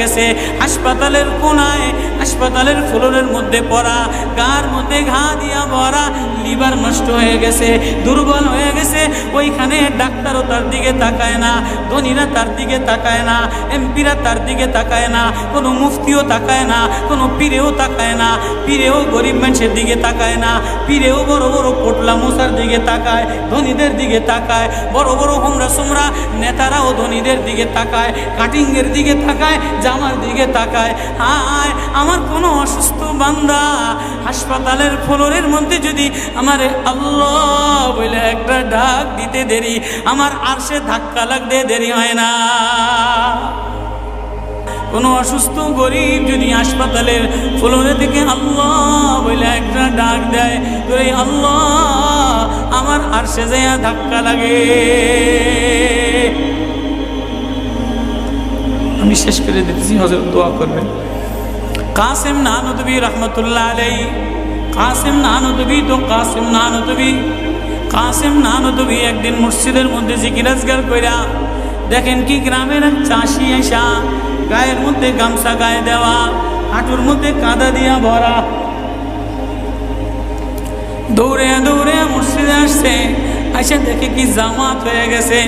গেছে। হাসপাতালের কোনায়, হাসপাতালের ফ্লোরের মধ্যে পড়া, গার মধ্যে ঘা দিয়া ভরা, লিভার নষ্ট হয়ে গেছে, দুর্বল হয়ে গেছে। ওইখানে ডাক্তারও তার দিকে তাকায় না, ধনীরা তার দিকে তাকায় না, এমপিরা তার দিকে তাকায় না, কোনো মুফতিও তাকায় না, কোনো পীরেও তাকায় না, পীরেও গরিব মানুষের দিকে তাকায় না, পীরেও বড় বড় পোটলা মশার দিকে তাকায়, ধনীদের দিকে তাকায়, বড় বড় হোমরা সোমরা নেতারাও ধনীদের দিকে তাকায়, কাটিংয়ের দিকে তাকায় জামার দিকে তাকায়। হায়, আমার কোনো অসুস্থ বান্দা হাসপাতালের ফ্লোরের মধ্যে যদি আমার আল্লাহ বলে একটা ডাক দিতে দেরি, আমার আরশে ধাক্কা লাগতে দেরি হয় না। কোনো অসুস্থ গরিব যদি হাসপাতালের ফ্লোরে থেকে আল্লাহ বলে একটা ডাক দেয় তো আল্লাহ, আমার আরশে যাইয়া ধাক্কা লাগে। আমি শেষ করে দিতেছি হজরত দোয়া করবেন। কাসেম নানদবী রহমতুল্লাহ আলাই কাসেম নানদবী তো কাসেম নানদবী। কাসেম নানদবী একদিন মসজিদের মধ্যে জিকিরাজগার কইরা, দেখেন কি গ্রামের এক চাষি আসা গায়ের মধ্যে গামছা গায়ে দেওয়া, হাঁটুর মধ্যে কাদা দিয়া ভরা। দৌড়ে দৌড়ে মসজিদে আসছে আসে দেখে কি জামাত হয়ে গেছে।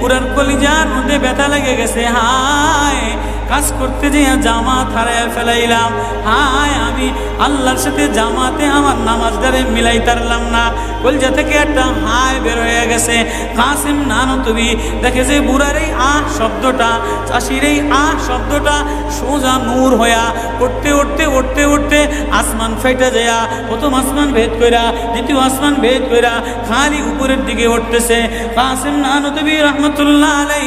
পুরার কলিজার মধ্যে ব্যথা লেগে গেছে। হায়! কাজ করতে যে জামাত হারায় ফেলাইলাম। হায় আমি আল্লাহর সাথে জামাতে আমার নামাজ দ্বারে মিলাই তারলাম না। কলজা থেকে একটা হায় বের হয়ে গেছে। কাসিম নানো তুমি দেখে যে বুড়ার এই আহ শব্দটা, চাষির এই আহ শব্দটা সোজা নূর হইয়া উঠতে উঠতে উঠতে উঠতে আসমান ফেটে যায়া প্রথম আসমান ভেদ কইরা, দ্বিতীয় আসমান ভেদ কইরা খালি উপরের দিকে উঠতেছে। কাসিম নানতবি রহমতুল্লাহ আলাই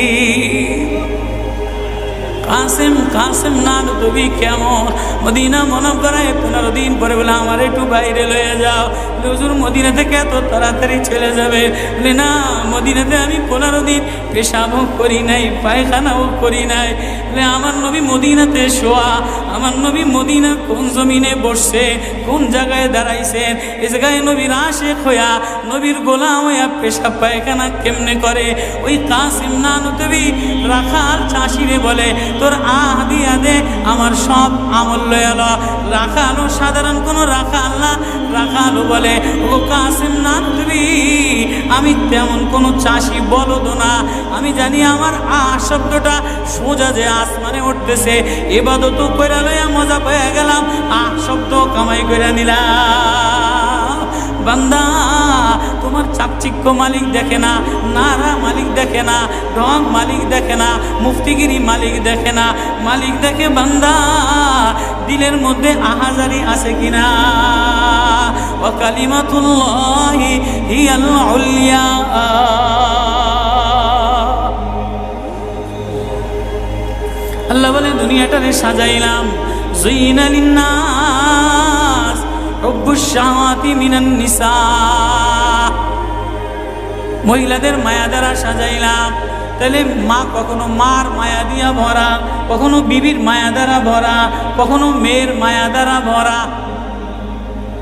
কাসেম কাসেম নাম তুমি কেমন? মদিনা মনে করায় পনেরো দিন পরে বলে, আমার একটু বাইরে লয়ে যাও। হুজুর মদিনা থেকে এত তাড়াতাড়ি চলে যাবে? বলে, না, মদিনাতে আমি পনেরো দিন পেশাবও করি নাই, পায়খানাও করি নাই। বলে, আমার নবী মদিনাতে শোয়া, আমার নবী মদিনা কোন জমিনে বসছে, কোন জায়গায় দাঁড়াইছেন এ জায়গায় নবীর আশেক হইয়া, নবীর গোলাম হইয়া পেশাব পায়খানা কেমনে করে? ওই কাসিম না নতবি রাখাল চাষিরে বলে, তোর আহ দিয়া দে, আমার সব আমল লয়াল রাখালো সাধারণ কোনো রাখাল না রাখালো বলে ও কাসিম না আমি তেমন কোনো চাষি বলদ না। আমি জানি আমার আহ শব্দটা সোজা যে আসমানে উঠতেছে। এবাদত কইরা লইয়া মজা পেয়ে গেলাম আহ শব্দ কামাই কইরা নিলাম। বান্দা, তোমার চাকচিক্য মালিক দেখে না, নারা মালিক দেখে না, ঢং মালিক দেখে না, মুফতিগিরি মালিক দেখে না, মালিক দেখে বান্দা, দিলের মধ্যে আহাজারি আছে কিনা? ও কালিমাতুল্লাহি হিয়াল উলিয়া। আল্লাহ বলে দুনিয়াটারে সাজাইলাম। লিন্নাস, রব্বুস শাহাতি মিনান নিসা। মহিলাদের মায়া দ্বারা সাজাইলাম। তাহলে মা কখনো মার মায়া দিয়া ভরা, কখনো বিবির মায়া দ্বারা ভরা, কখনো মেয়ের মায়া দ্বারা ভরা।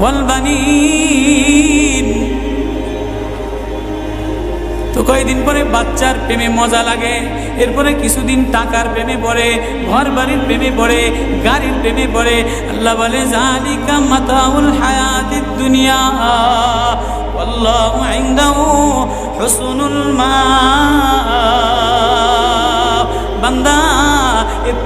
ওয়ালবানিন তো কয়েকদিন পরে বাচ্চার প্রেমে মজা লাগে, এরপরে কিছুদিন টাকার প্রেমে পড়ে ঘর বাড়ির প্রেমে পড়ে, গাড়ির প্রেমে পড়ে। আল্লাহ বলে জালিকা মাতাউল হায়াতিদ দুনিয়া আল্লাহু হুসনুল মা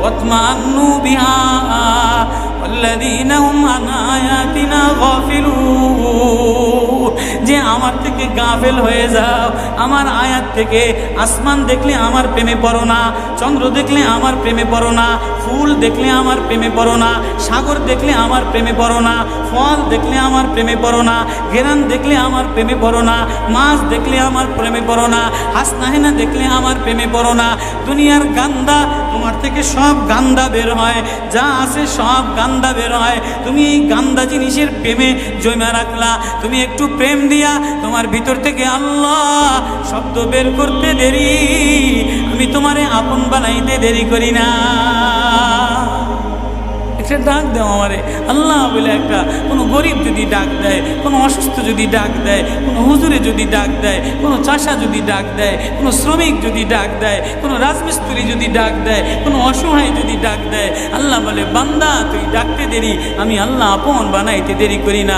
ওয়াতমান্নু বিহা والذين هم عن آياتنا غافلون যে আমার থেকে গাফেল হয়ে যাও আমার আয়াত থেকে আসমান দেখলে আমার প্রেমে পড়ো না চন্দ্র দেখলে আমার প্রেমে পড়ো না ফুল দেখলে আমার প্রেমে পড়ো না, সাগর দেখলে আমার প্রেমে পড়ো না, ফল দেখলে আমার প্রেমে পড়ো না, ঘেরান দেখলে আমার প্রেমে পড়ো না, মাছ দেখলে আমার প্রেমে পড়ো না, হাসনাহেনা দেখলে আমার প্রেমে পড়ো না, দুনিয়ার গান্দা তোমার থেকে সব গান্দা বের হয়, যা আছে সব গান্দা বের হয়, তুমি এই গান্দা জিনিসের প্রেমে জমা রাখলা, তুমি একটু প্রেম দিয়া তোমার ভিতর থেকে আল্লাহ শব্দ বের করতে দেরি, আমি তোমারে আপন বানাইতে দেরি করি না। একটা ডাক দেওয়া আমারে। আল্লাহ বলে একটা, কোনো গরিব যদি ডাক দেয়, কোনো অসুস্থ যদি ডাক দেয়, কোনো হুজুরে যদি ডাক দেয়, কোনো চাষা যদি ডাক দেয়, কোনো শ্রমিক যদি ডাক দেয়, কোনো রাজমিস্ত্রি যদি ডাক দেয়, কোনো অসহায় যদি ডাক দেয়, আল্লাহ বলে, বান্দা, তুই ডাকতে দেরি, আমি আল্লাহ আপন বানাইতে দেরি করি না।